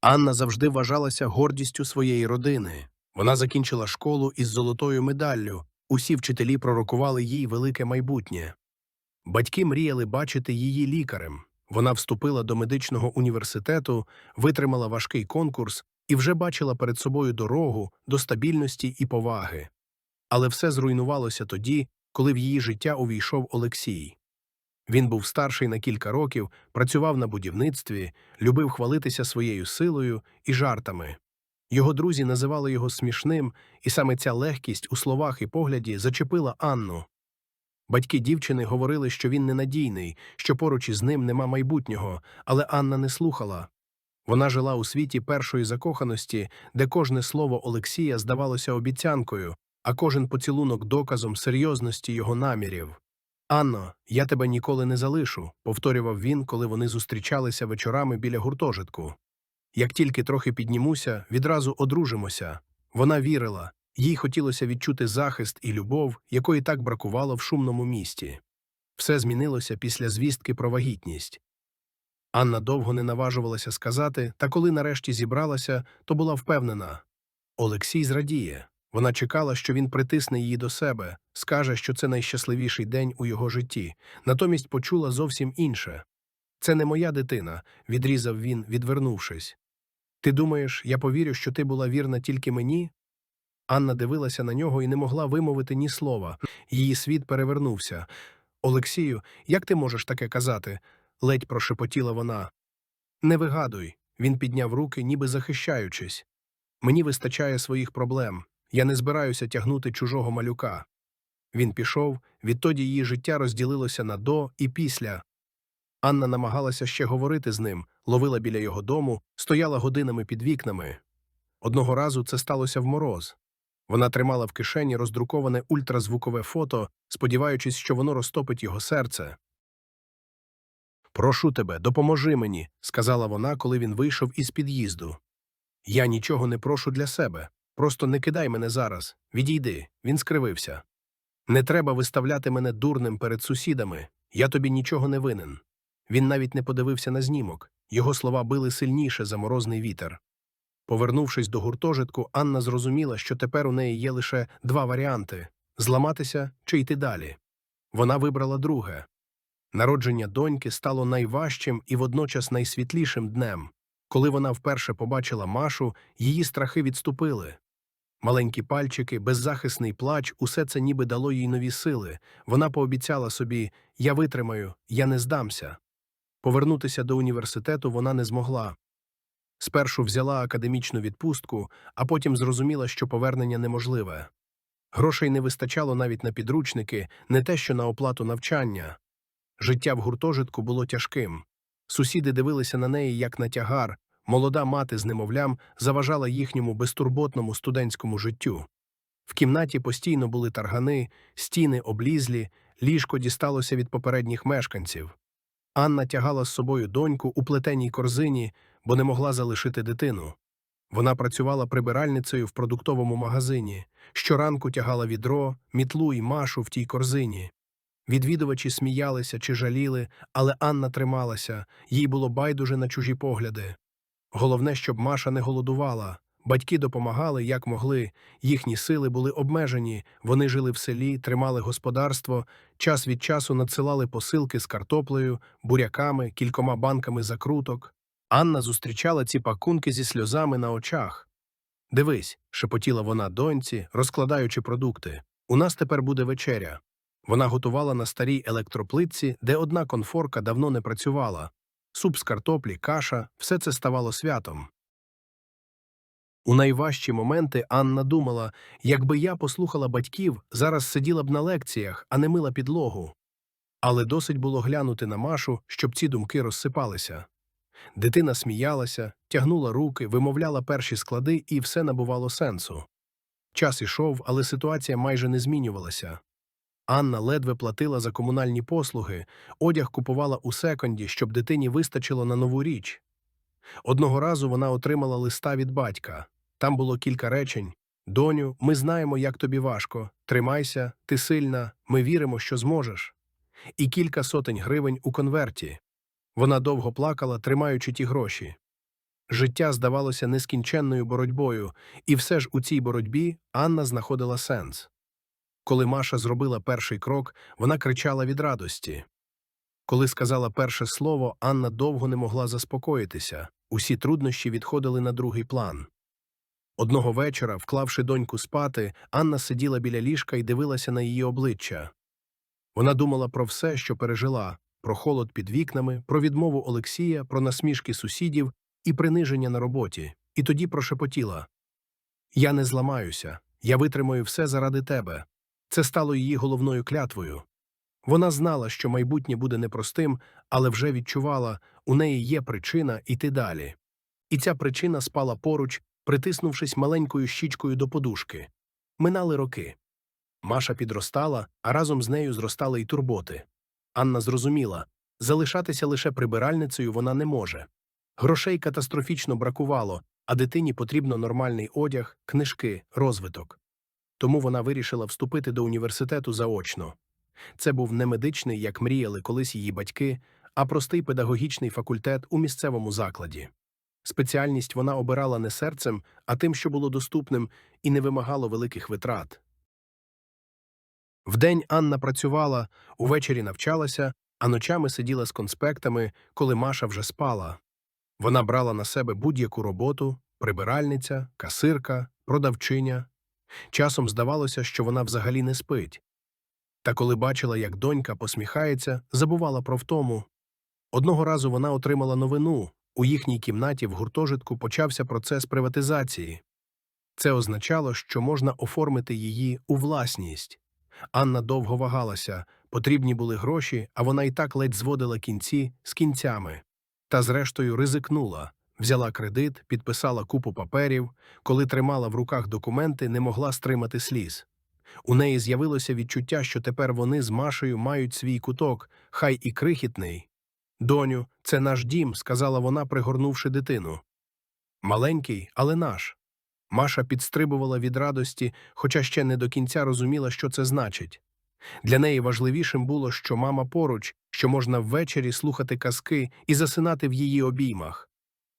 Анна завжди вважалася гордістю своєї родини. Вона закінчила школу із золотою медаллю. Усі вчителі пророкували їй велике майбутнє. Батьки мріяли бачити її лікарем. Вона вступила до медичного університету, витримала важкий конкурс і вже бачила перед собою дорогу до стабільності і поваги. Але все зруйнувалося тоді, коли в її життя увійшов Олексій. Він був старший на кілька років, працював на будівництві, любив хвалитися своєю силою і жартами. Його друзі називали його смішним, і саме ця легкість у словах і погляді зачепила Анну. Батьки дівчини говорили, що він ненадійний, що поруч із ним нема майбутнього, але Анна не слухала. Вона жила у світі першої закоханості, де кожне слово Олексія здавалося обіцянкою, а кожен поцілунок доказом серйозності його намірів. Анно, я тебе ніколи не залишу, повторював він, коли вони зустрічалися вечорами біля гуртожитку. Як тільки трохи піднімуся, відразу одружимося. Вона вірила, їй хотілося відчути захист і любов, якої так бракувало в шумному місті. Все змінилося після звістки про вагітність. Анна довго не наважувалася сказати, та коли нарешті зібралася, то була впевнена. Олексій зрадіє. Вона чекала, що він притисне її до себе, скаже, що це найщасливіший день у його житті, натомість почула зовсім інше. Це не моя дитина, відрізав він, відвернувшись. Ти думаєш, я повірю, що ти була вірна тільки мені? Анна дивилася на нього і не могла вимовити ні слова. Її світ перевернувся. Олексію, як ти можеш таке казати? ледь прошепотіла вона. Не вигадуй. Він підняв руки, ніби захищаючись. Мені вистачає своїх проблем. Я не збираюся тягнути чужого малюка. Він пішов, відтоді її життя розділилося на до і після. Анна намагалася ще говорити з ним, ловила біля його дому, стояла годинами під вікнами. Одного разу це сталося в мороз. Вона тримала в кишені роздруковане ультразвукове фото, сподіваючись, що воно розтопить його серце. Прошу тебе, допоможи мені, сказала вона, коли він вийшов із під'їзду. Я нічого не прошу для себе. Просто не кидай мене зараз. Відійди. Він скривився. Не треба виставляти мене дурним перед сусідами. Я тобі нічого не винен. Він навіть не подивився на знімок. Його слова били сильніше за морозний вітер. Повернувшись до гуртожитку, Анна зрозуміла, що тепер у неї є лише два варіанти зламатися чи йти далі. Вона вибрала друге. Народження доньки стало найважчим і водночас найсвітлішим днем. Коли вона вперше побачила Машу, її страхи відступили. Маленькі пальчики, беззахисний плач, усе це ніби дало їй нові сили. Вона пообіцяла собі я витримаю, я не здамся. Повернутися до університету вона не змогла. Спершу взяла академічну відпустку, а потім зрозуміла, що повернення неможливе. Грошей не вистачало навіть на підручники, не те що на оплату навчання. Життя в гуртожитку було тяжким. Сусіди дивилися на неї як на тягар, молода мати з немовлям заважала їхньому безтурботному студентському життю. В кімнаті постійно були таргани, стіни облізлі, ліжко дісталося від попередніх мешканців. Анна тягала з собою доньку у плетеній корзині, бо не могла залишити дитину. Вона працювала прибиральницею в продуктовому магазині, щоранку тягала відро, мітлу і машу в тій корзині. Відвідувачі сміялися чи жаліли, але Анна трималася, їй було байдуже на чужі погляди. Головне, щоб Маша не голодувала. Батьки допомагали, як могли, їхні сили були обмежені, вони жили в селі, тримали господарство, час від часу надсилали посилки з картоплею, буряками, кількома банками закруток. Анна зустрічала ці пакунки зі сльозами на очах. Дивись, шепотіла вона доньці, розкладаючи продукти. У нас тепер буде вечеря. Вона готувала на старій електроплитці, де одна конфорка давно не працювала. Суп з картоплі, каша все це ставало святом. У найважчі моменти Анна думала, якби я послухала батьків, зараз сиділа б на лекціях, а не мила підлогу. Але досить було глянути на Машу, щоб ці думки розсипалися. Дитина сміялася, тягнула руки, вимовляла перші склади, і все набувало сенсу. Час ішов, але ситуація майже не змінювалася. Анна ледве платила за комунальні послуги, одяг купувала у секонді, щоб дитині вистачило на нову річ. Одного разу вона отримала листа від батька. Там було кілька речень Доню, ми знаємо, як тобі важко. Тримайся, ти сильна, ми віримо, що зможеш. І кілька сотень гривень у конверті. Вона довго плакала, тримаючи ті гроші. Життя здавалося нескінченною боротьбою, і все ж у цій боротьбі Анна знаходила сенс. Коли Маша зробила перший крок, вона кричала від радості. Коли сказала перше слово, Анна довго не могла заспокоїтися, усі труднощі відходили на другий план. Одного вечора, вклавши доньку спати, Анна сиділа біля ліжка і дивилася на її обличчя. Вона думала про все, що пережила про холод під вікнами, про відмову Олексія, про насмішки сусідів і приниження на роботі, і тоді прошепотіла Я не зламаюся, я витримаю все заради тебе. Це стало її головною клятвою. Вона знала, що майбутнє буде непростим, але вже відчувала, у неї є причина йти далі. І ця причина спала поруч, притиснувшись маленькою щічкою до подушки. Минали роки. Маша підростала, а разом з нею зростали й турботи. Анна зрозуміла залишатися лише прибиральницею вона не може. Грошей катастрофічно бракувало, а дитині потрібно нормальний одяг, книжки, розвиток. Тому вона вирішила вступити до університету заочно. Це був не медичний, як мріяли колись її батьки, а простий педагогічний факультет у місцевому закладі. Спеціальність вона обирала не серцем, а тим, що було доступним, і не вимагало великих витрат. Вдень Анна працювала, увечері навчалася, а ночами сиділа з конспектами, коли Маша вже спала. Вона брала на себе будь-яку роботу прибиральниця, касирка, продавчиня. Часом здавалося, що вона взагалі не спить. Та коли бачила, як донька посміхається, забувала про втому. Одного разу вона отримала новину у їхній кімнаті в гуртожитку почався процес приватизації. Це означало, що можна оформити її у власність. Анна довго вагалася, потрібні були гроші, а вона і так ледь зводила кінці з кінцями. Та зрештою ризикнула, взяла кредит, підписала купу паперів, коли тримала в руках документи, не могла стримати сліз. У неї з'явилося відчуття, що тепер вони з Машею мають свій куток, хай і крихітний. Доню, це наш дім, сказала вона, пригорнувши дитину. Маленький, але наш. Маша підстрибувала від радості, хоча ще не до кінця розуміла, що це значить. Для неї важливішим було, що мама поруч, що можна ввечері слухати казки і засинати в її обіймах.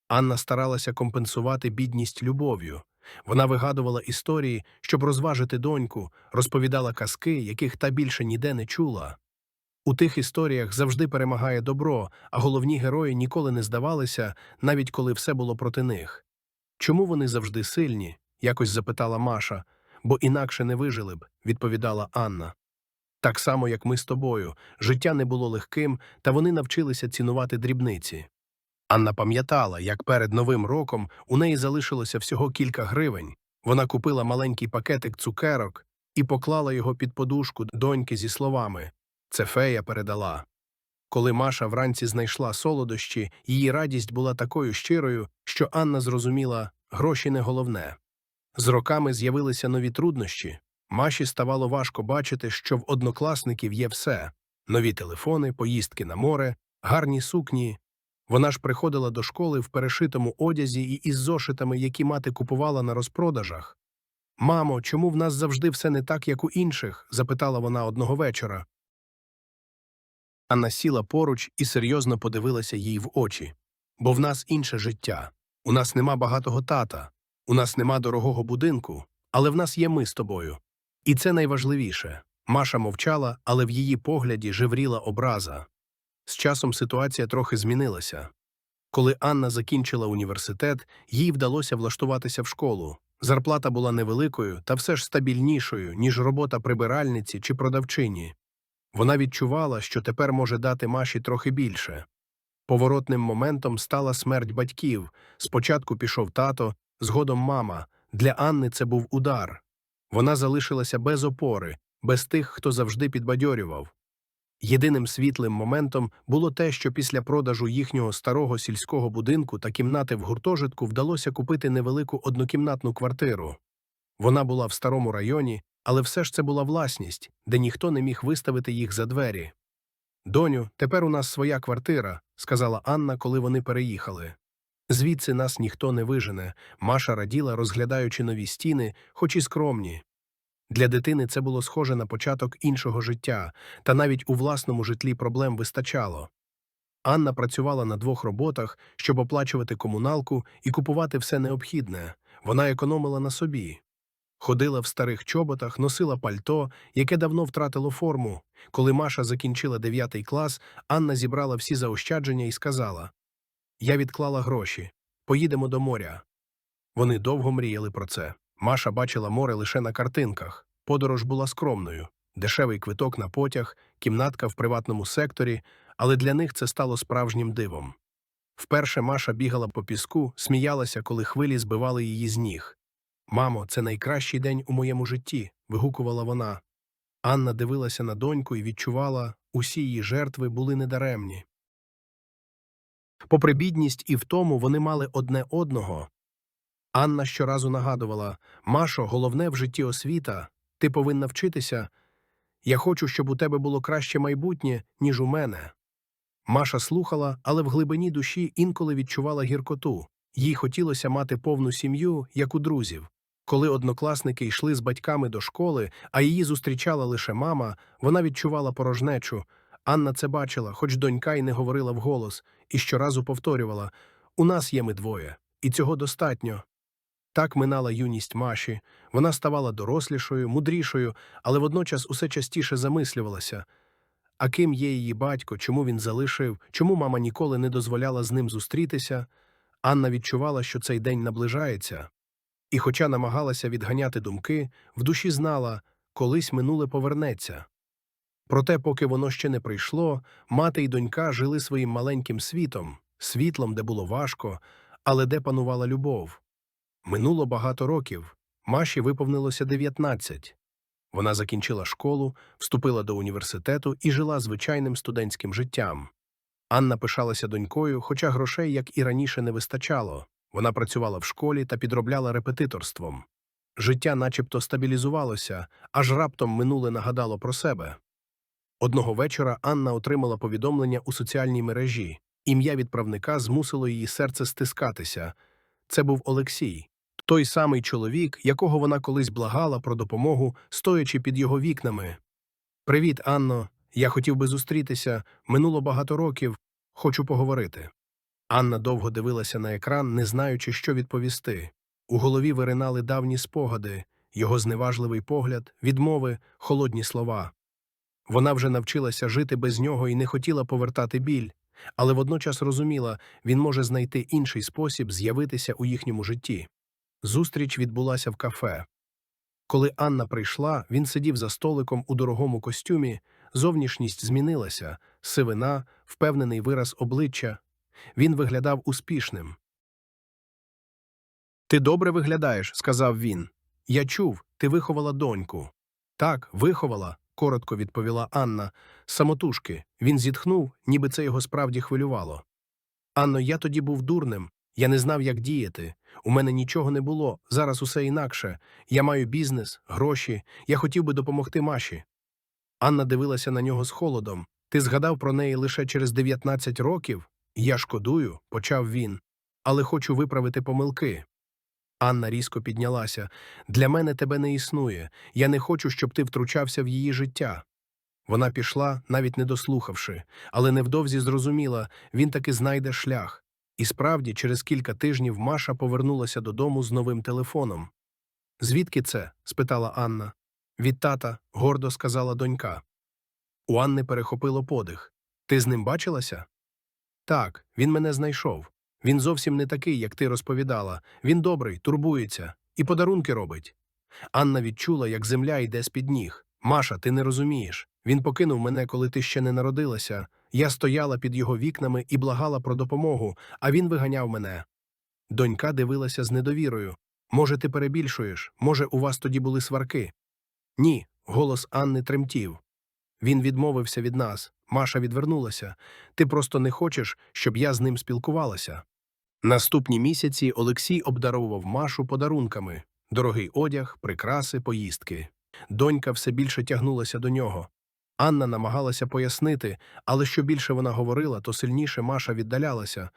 Анна старалася компенсувати бідність любов'ю. Вона вигадувала історії, щоб розважити доньку, розповідала казки, яких та більше ніде не чула. У тих історіях завжди перемагає добро, а головні герої ніколи не здавалися, навіть коли все було проти них. Чому вони завжди сильні? якось запитала Маша, бо інакше не вижили б, відповідала Анна. Так само, як ми з тобою, життя не було легким, та вони навчилися цінувати дрібниці. Анна пам'ятала, як перед Новим роком у неї залишилося всього кілька гривень. Вона купила маленький пакетик цукерок і поклала його під подушку доньки зі словами Це фея передала. Коли Маша вранці знайшла солодощі, її радість була такою щирою, що Анна зрозуміла гроші не головне. З роками з'явилися нові труднощі. Маші ставало важко бачити, що в однокласників є все нові телефони, поїздки на море, гарні сукні. Вона ж приходила до школи в перешитому одязі і із зошитами, які мати купувала на розпродажах. Мамо, чому в нас завжди все не так, як у інших? запитала вона одного вечора. Анна сіла поруч і серйозно подивилася їй в очі. Бо в нас інше життя. У нас нема багатого тата, у нас нема дорогого будинку, але в нас є ми з тобою. І це найважливіше. Маша мовчала, але в її погляді жевріла образа. З часом ситуація трохи змінилася. Коли Анна закінчила університет, їй вдалося влаштуватися в школу. Зарплата була невеликою, та все ж стабільнішою, ніж робота прибиральниці чи продавчині. Вона відчувала, що тепер може дати Маші трохи більше. Поворотним моментом стала смерть батьків. Спочатку пішов тато, згодом мама. Для Анни це був удар. Вона залишилася без опори, без тих, хто завжди підбадьорював. Єдиним світлим моментом було те, що після продажу їхнього старого сільського будинку та кімнати в гуртожитку вдалося купити невелику однокімнатну квартиру. Вона була в старому районі, але все ж це була власність, де ніхто не міг виставити їх за двері. Доню, тепер у нас своя квартира, сказала Анна, коли вони переїхали. Звідси нас ніхто не вижене, Маша раділа, розглядаючи нові стіни, хоч і скромні. Для дитини це було схоже на початок іншого життя, та навіть у власному житлі проблем вистачало. Анна працювала на двох роботах, щоб оплачувати комуналку і купувати все необхідне. Вона економила на собі. Ходила в старих чоботах, носила пальто, яке давно втратило форму. Коли Маша закінчила дев'ятий клас, Анна зібрала всі заощадження і сказала: Я відклала гроші. Поїдемо до моря. Вони довго мріяли про це. Маша бачила море лише на картинках. Подорож була скромною. Дешевий квиток на потяг, кімнатка в приватному секторі, але для них це стало справжнім дивом. Вперше Маша бігала по піску, сміялася, коли хвилі збивали її з ніг. Мамо, це найкращий день у моєму житті. вигукувала вона. Анна дивилася на доньку і відчувала, усі її жертви були недаремні. Попри бідність і втому вони мали одне одного. Анна щоразу нагадувала Машо, головне в житті освіта, ти повинна вчитися. Я хочу, щоб у тебе було краще майбутнє, ніж у мене. Маша слухала, але в глибині душі інколи відчувала гіркоту. Їй хотілося мати повну сім'ю, як у друзів. Коли однокласники йшли з батьками до школи, а її зустрічала лише мама, вона відчувала порожнечу. Анна це бачила, хоч донька й не говорила вголос, і щоразу повторювала У нас є ми двоє, і цього достатньо. Так минала юність Маші, вона ставала дорослішою, мудрішою, але водночас усе частіше замислювалася. А ким є її батько, чому він залишив, чому мама ніколи не дозволяла з ним зустрітися? Анна відчувала, що цей день наближається. І, хоча намагалася відганяти думки, в душі знала, колись минуле повернеться. Проте, поки воно ще не прийшло, мати й донька жили своїм маленьким світом, світлом, де було важко, але де панувала любов. Минуло багато років. Маші виповнилося 19. Вона закінчила школу, вступила до університету і жила звичайним студентським життям. Анна пишалася донькою, хоча грошей, як і раніше, не вистачало. Вона працювала в школі та підробляла репетиторством. Життя начебто стабілізувалося, аж раптом минуле нагадало про себе. Одного вечора Анна отримала повідомлення у соціальній мережі. Ім'я відправника змусило її серце стискатися. Це був Олексій, той самий чоловік, якого вона колись благала про допомогу, стоячи під його вікнами. Привіт, Анно. Я хотів би зустрітися. Минуло багато років. Хочу поговорити. Анна довго дивилася на екран, не знаючи, що відповісти. У голові виринали давні спогади, його зневажливий погляд, відмови, холодні слова. Вона вже навчилася жити без нього і не хотіла повертати біль, але водночас розуміла, він може знайти інший спосіб з'явитися у їхньому житті. Зустріч відбулася в кафе. Коли Анна прийшла, він сидів за столиком у дорогому костюмі, зовнішність змінилася, сивина, впевнений вираз обличчя. Він виглядав успішним. Ти добре виглядаєш, сказав він. Я чув, ти виховала доньку. Так, виховала, коротко відповіла Анна. Самотужки. Він зітхнув, ніби це його справді хвилювало. Анно, я тоді був дурним. Я не знав, як діяти. У мене нічого не було. Зараз усе інакше. Я маю бізнес, гроші. Я хотів би допомогти Маші. Анна дивилася на нього з холодом. Ти згадав про неї лише через 19 років? Я шкодую, почав він, але хочу виправити помилки. Анна різко піднялася. Для мене тебе не існує. Я не хочу, щоб ти втручався в її життя. Вона пішла, навіть не дослухавши, але невдовзі зрозуміла він таки знайде шлях. І справді, через кілька тижнів Маша повернулася додому з новим телефоном. Звідки це? спитала Анна. Від тата, гордо сказала донька. У Анни перехопило подих. Ти з ним бачилася? Так, він мене знайшов. Він зовсім не такий, як ти розповідала. Він добрий, турбується і подарунки робить. Анна відчула, як земля йде з під ніг. Маша, ти не розумієш. Він покинув мене, коли ти ще не народилася. Я стояла під його вікнами і благала про допомогу, а він виганяв мене. Донька дивилася з недовірою. Може, ти перебільшуєш? Може, у вас тоді були сварки? Ні, голос Анни тремтів. Він відмовився від нас. Маша відвернулася. Ти просто не хочеш, щоб я з ним спілкувалася. Наступні місяці Олексій обдаровував Машу подарунками дорогий одяг, прикраси, поїздки. Донька все більше тягнулася до нього. Анна намагалася пояснити, але що більше вона говорила, то сильніше Маша віддалялася.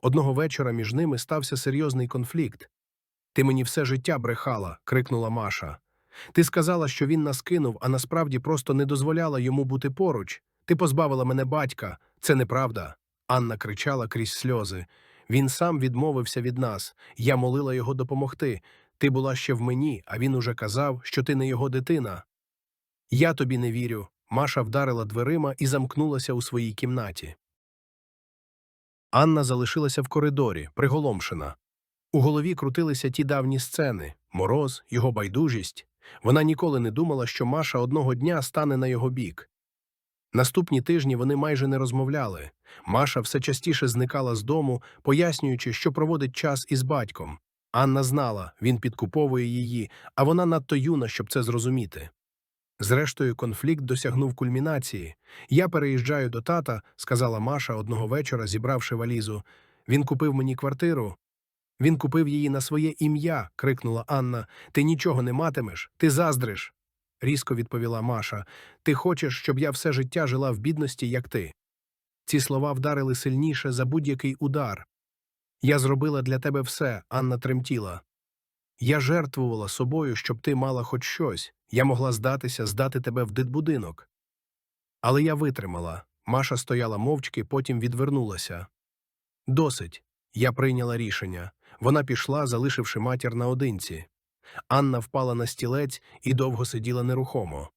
Одного вечора між ними стався серйозний конфлікт. Ти мені все життя брехала, крикнула Маша. Ти сказала, що він нас кинув, а насправді просто не дозволяла йому бути поруч. Ти позбавила мене батька. Це неправда. Анна кричала крізь сльози. Він сам відмовився від нас. Я молила його допомогти. Ти була ще в мені, а він уже казав, що ти не його дитина. Я тобі не вірю. Маша вдарила дверима і замкнулася у своїй кімнаті. Анна залишилася в коридорі, приголомшена. У голові крутилися ті давні сцени мороз, його байдужість. Вона ніколи не думала, що Маша одного дня стане на його бік. Наступні тижні вони майже не розмовляли. Маша все частіше зникала з дому, пояснюючи, що проводить час із батьком. Анна знала, він підкуповує її, а вона надто юна, щоб це зрозуміти. Зрештою, конфлікт досягнув кульмінації. Я переїжджаю до тата, сказала Маша одного вечора, зібравши валізу. Він купив мені квартиру. Він купив її на своє ім'я, крикнула Анна. Ти нічого не матимеш, ти заздриш. різко відповіла Маша. Ти хочеш, щоб я все життя жила в бідності, як ти. Ці слова вдарили сильніше за будь-який удар. Я зробила для тебе все, Анна тремтіла. Я жертвувала собою, щоб ти мала хоч щось. Я могла здатися, здати тебе в дитбудинок. Але я витримала. Маша стояла мовчки, потім відвернулася. Досить. Я прийняла рішення. Вона пішла, залишивши матір наодинці. Анна впала на стілець і довго сиділа нерухомо.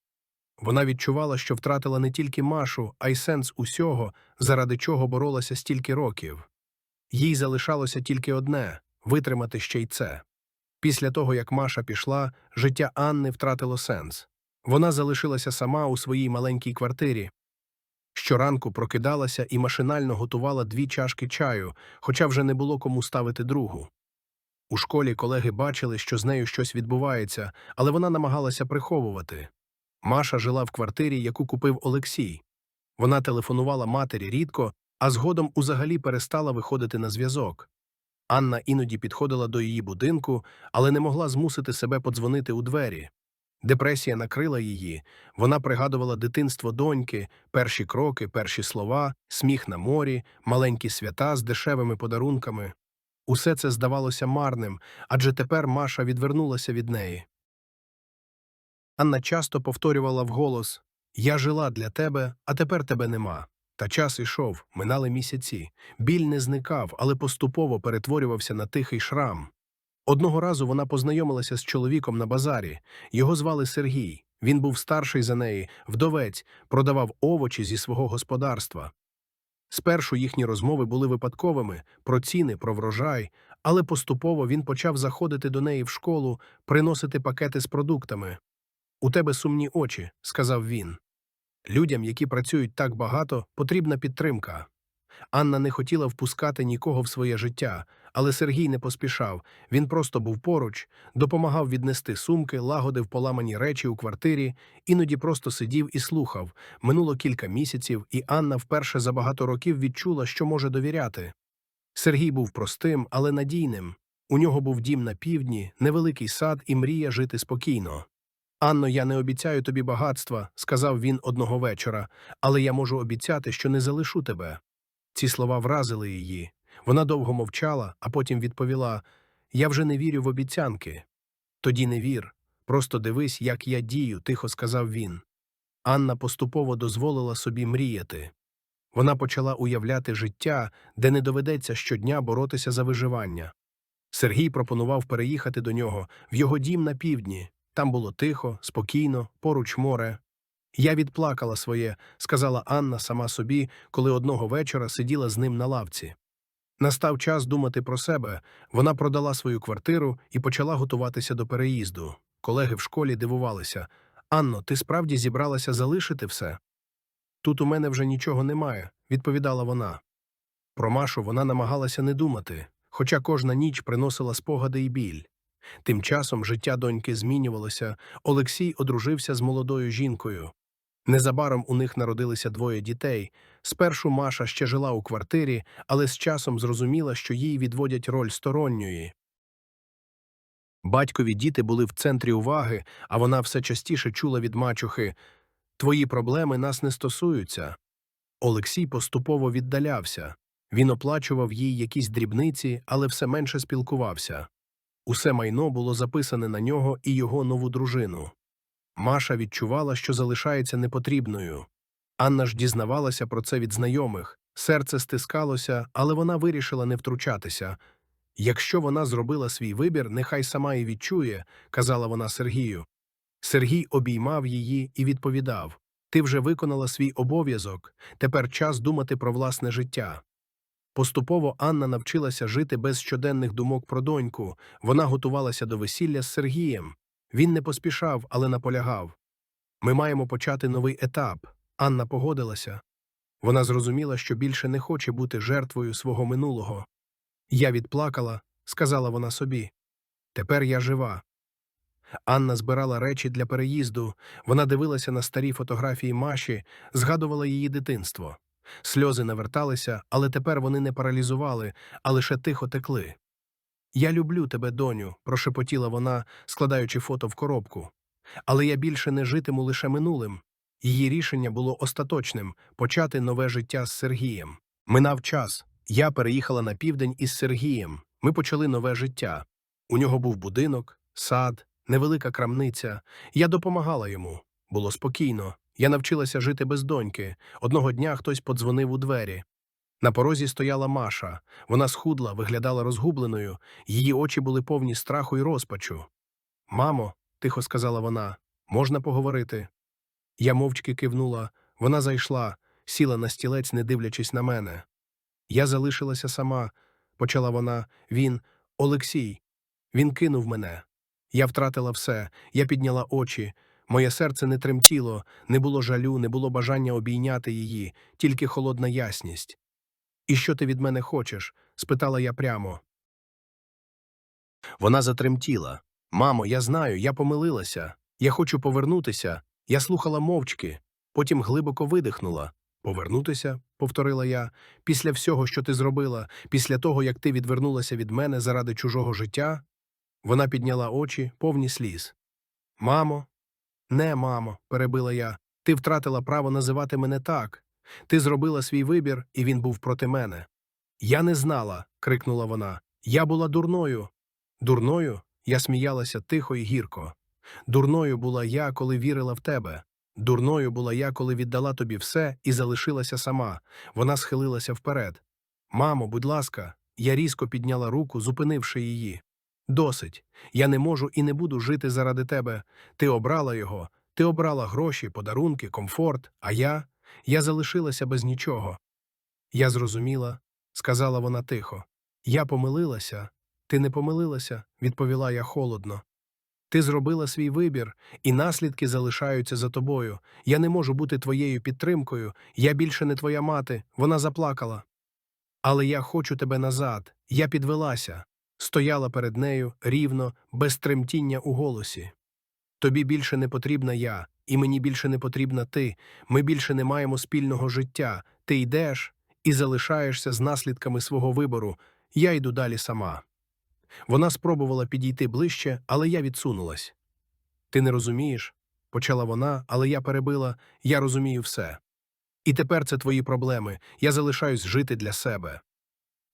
Вона відчувала, що втратила не тільки Машу, а й сенс усього, заради чого боролася стільки років. Їй залишалося тільки одне витримати ще й це. Після того, як Маша пішла, життя Анни втратило сенс. Вона залишилася сама у своїй маленькій квартирі. Щоранку прокидалася і машинально готувала дві чашки чаю, хоча вже не було кому ставити другу. У школі колеги бачили, що з нею щось відбувається, але вона намагалася приховувати. Маша жила в квартирі, яку купив Олексій. Вона телефонувала матері рідко, а згодом узагалі перестала виходити на зв'язок. Анна іноді підходила до її будинку, але не могла змусити себе подзвонити у двері. Депресія накрила її, вона пригадувала дитинство доньки, перші кроки, перші слова, сміх на морі, маленькі свята з дешевими подарунками. Усе це здавалося марним, адже тепер Маша відвернулася від неї. Анна часто повторювала вголос Я жила для тебе, а тепер тебе нема. Та час ішов, минали місяці. Біль не зникав, але поступово перетворювався на тихий шрам. Одного разу вона познайомилася з чоловіком на базарі. Його звали Сергій. Він був старший за неї, вдовець, продавав овочі зі свого господарства. Спершу їхні розмови були випадковими про ціни, про врожай, але поступово він почав заходити до неї в школу, приносити пакети з продуктами. У тебе сумні очі, сказав він. Людям, які працюють так багато, потрібна підтримка. Анна не хотіла впускати нікого в своє життя, але Сергій не поспішав. Він просто був поруч, допомагав віднести сумки, лагодив поламані речі у квартирі, іноді просто сидів і слухав. Минуло кілька місяців, і Анна вперше за багато років відчула, що може довіряти. Сергій був простим, але надійним. У нього був дім на півдні, невеликий сад і мрія жити спокійно. Анно, я не обіцяю тобі багатства, сказав він одного вечора, але я можу обіцяти, що не залишу тебе. Ці слова вразили її. Вона довго мовчала, а потім відповіла Я вже не вірю в обіцянки. Тоді не вір. Просто дивись, як я дію, тихо сказав він. Анна поступово дозволила собі мріяти. Вона почала уявляти життя, де не доведеться щодня боротися за виживання. Сергій пропонував переїхати до нього в його дім на півдні. Там було тихо, спокійно, поруч море. Я відплакала своє, сказала Анна сама собі, коли одного вечора сиділа з ним на лавці. Настав час думати про себе. Вона продала свою квартиру і почала готуватися до переїзду. Колеги в школі дивувалися Анно, ти справді зібралася залишити все? Тут у мене вже нічого немає, відповідала вона. Про Машу вона намагалася не думати, хоча кожна ніч приносила спогади і біль. Тим часом життя доньки змінювалося, Олексій одружився з молодою жінкою. Незабаром у них народилися двоє дітей. Спершу Маша ще жила у квартирі, але з часом зрозуміла, що їй відводять роль сторонньої. Батькові діти були в центрі уваги, а вона все частіше чула від мачухи Твої проблеми нас не стосуються. Олексій поступово віддалявся. Він оплачував їй якісь дрібниці, але все менше спілкувався. Усе майно було записане на нього і його нову дружину. Маша відчувала, що залишається непотрібною. Анна ж дізнавалася про це від знайомих. Серце стискалося, але вона вирішила не втручатися. Якщо вона зробила свій вибір, нехай сама і відчує, казала вона Сергію. Сергій обіймав її і відповідав Ти вже виконала свій обов'язок, тепер час думати про власне життя. Поступово Анна навчилася жити без щоденних думок про доньку. Вона готувалася до весілля з Сергієм. Він не поспішав, але наполягав. Ми маємо почати новий етап. Анна погодилася. Вона зрозуміла, що більше не хоче бути жертвою свого минулого. Я відплакала, сказала вона собі. Тепер я жива. Анна збирала речі для переїзду. Вона дивилася на старі фотографії Маші, згадувала її дитинство. Сльози наверталися, але тепер вони не паралізували, а лише тихо текли. Я люблю тебе, доню, прошепотіла вона, складаючи фото в коробку. Але я більше не житиму лише минулим. Її рішення було остаточним почати нове життя з Сергієм. Минав час. Я переїхала на південь із Сергієм. Ми почали нове життя. У нього був будинок, сад, невелика крамниця. Я допомагала йому. Було спокійно. Я навчилася жити без доньки. Одного дня хтось подзвонив у двері. На порозі стояла Маша. Вона схудла, виглядала розгубленою, її очі були повні страху і розпачу. Мамо, тихо сказала вона, можна поговорити? Я мовчки кивнула. Вона зайшла, сіла на стілець, не дивлячись на мене. Я залишилася сама, почала вона. Він, Олексій. Він кинув мене. Я втратила все, я підняла очі. Моє серце не тремтіло, не було жалю, не було бажання обійняти її, тільки холодна ясність. І що ти від мене хочеш? спитала я прямо. Вона затремтіла. Мамо, я знаю, я помилилася. Я хочу повернутися. Я слухала мовчки, потім глибоко видихнула. Повернутися, повторила я, після всього, що ти зробила, після того, як ти відвернулася від мене заради чужого життя. Вона підняла очі, повні сліз. Мамо, не, мамо, перебила я. Ти втратила право називати мене так. Ти зробила свій вибір, і він був проти мене. Я не знала, крикнула вона. Я була дурною. Дурною? Я сміялася тихо і гірко. Дурною була я, коли вірила в тебе. Дурною була я, коли віддала тобі все і залишилася сама. Вона схилилася вперед. Мамо, будь ласка, я різко підняла руку, зупинивши її. Досить. Я не можу і не буду жити заради тебе. Ти обрала його, ти обрала гроші, подарунки, комфорт, а я. Я залишилася без нічого. Я зрозуміла, сказала вона тихо. Я помилилася. Ти не помилилася, відповіла я холодно. Ти зробила свій вибір, і наслідки залишаються за тобою. Я не можу бути твоєю підтримкою, я більше не твоя мати, вона заплакала. Але я хочу тебе назад, я підвелася, стояла перед нею рівно, без тремтіння у голосі. Тобі більше не потрібна я, і мені більше не потрібна ти. Ми більше не маємо спільного життя. Ти йдеш і залишаєшся з наслідками свого вибору. Я йду далі сама. Вона спробувала підійти ближче, але я відсунулась. Ти не розумієш? почала вона, але я перебила я розумію все. І тепер це твої проблеми. Я залишаюсь жити для себе.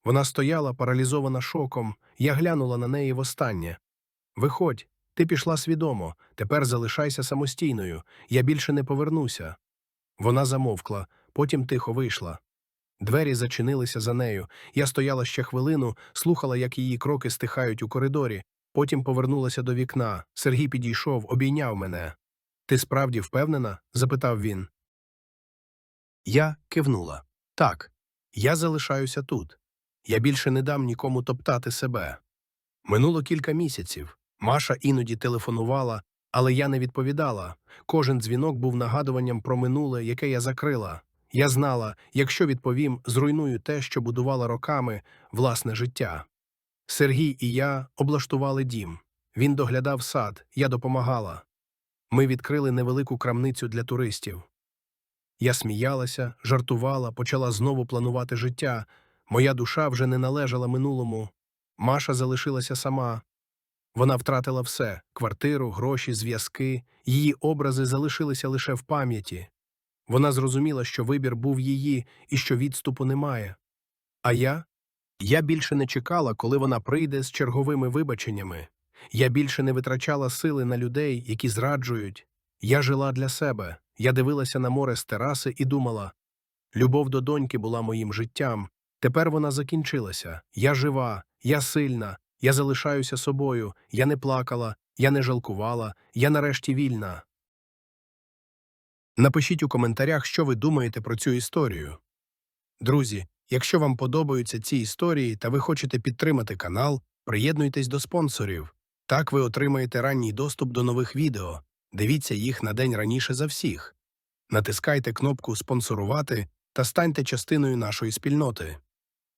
Вона стояла, паралізована шоком, я глянула на неї востаннє. Виходь, ти пішла свідомо, тепер залишайся самостійною, я більше не повернуся. Вона замовкла, потім тихо вийшла. Двері зачинилися за нею. Я стояла ще хвилину, слухала, як її кроки стихають у коридорі, потім повернулася до вікна. Сергій підійшов, обійняв мене. Ти справді впевнена? запитав він. Я кивнула. Так, я залишаюся тут. Я більше не дам нікому топтати себе. Минуло кілька місяців. Маша іноді телефонувала, але я не відповідала. Кожен дзвінок був нагадуванням про минуле, яке я закрила. Я знала, якщо відповім, зруйную те, що будувала роками власне життя. Сергій і я облаштували дім. Він доглядав сад, я допомагала. Ми відкрили невелику крамницю для туристів. Я сміялася, жартувала, почала знову планувати життя. Моя душа вже не належала минулому. Маша залишилася сама. Вона втратила все квартиру, гроші, зв'язки, її образи залишилися лише в пам'яті. Вона зрозуміла, що вибір був її і що відступу немає. А я? Я більше не чекала, коли вона прийде з черговими вибаченнями. Я більше не витрачала сили на людей, які зраджують. Я жила для себе. Я дивилася на море з тераси і думала Любов до доньки була моїм життям. Тепер вона закінчилася. Я жива, я сильна, я залишаюся собою, я не плакала, я не жалкувала, я нарешті вільна. Напишіть у коментарях, що ви думаєте про цю історію. Друзі, якщо вам подобаються ці історії та ви хочете підтримати канал, приєднуйтесь до спонсорів. Так ви отримаєте ранній доступ до нових відео. Дивіться їх на день раніше за всіх. Натискайте кнопку Спонсорувати та станьте частиною нашої спільноти.